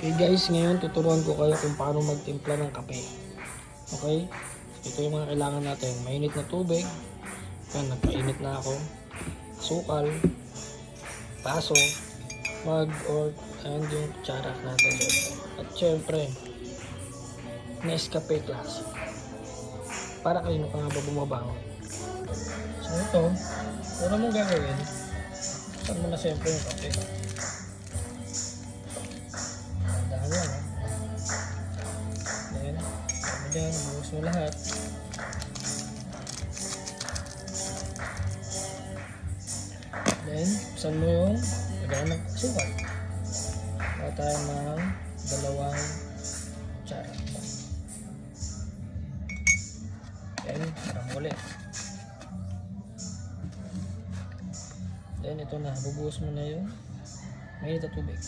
Okay guys, ngayon tuturuan ko kayo kung paano magtimpla ng kape. Okay? Ito yung mga kailangan natin. Mainit na tubig. Yan, nagpainit na ako. Sukal. Paso. Mug or and yung kutsara natin. At syempre, Nescafe Classic. Para kayo pa nga ba bumabangon. So ito, una mong gagawin, saan mo na siyempre yung kape. Dyan, buhos mo lahat. Then, saan mo yung lagyan ng sukat. Gawa tayo ng dalawang kutsara. Then, parang ulit. Then, ito na. Bubuhos mo na yung mainit na tubig.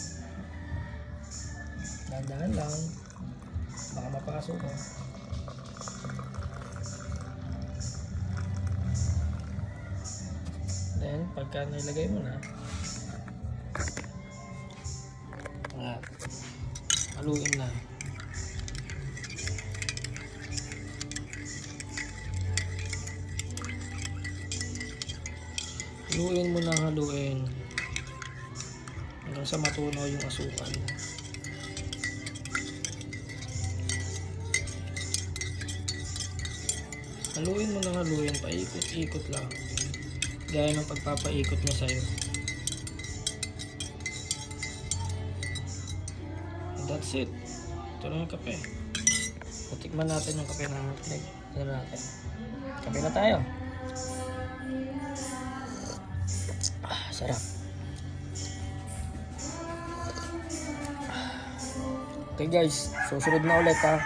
Dahan-dahan lang. Mapasok mo. Then, pagka nilagay mo na, haluin na. Haluin mo na haluin hanggang sa matunaw yung asukal. Haluin mo ng haluin, paikot-ikot lang. Gaya ng pagpapaikot niya sa'yo. And that's it. Ito na yung kape. Patikman natin yung kape na pinag ano natin. Kape na tayo. Ah, sarap. Okay guys, susunod na ulit ha.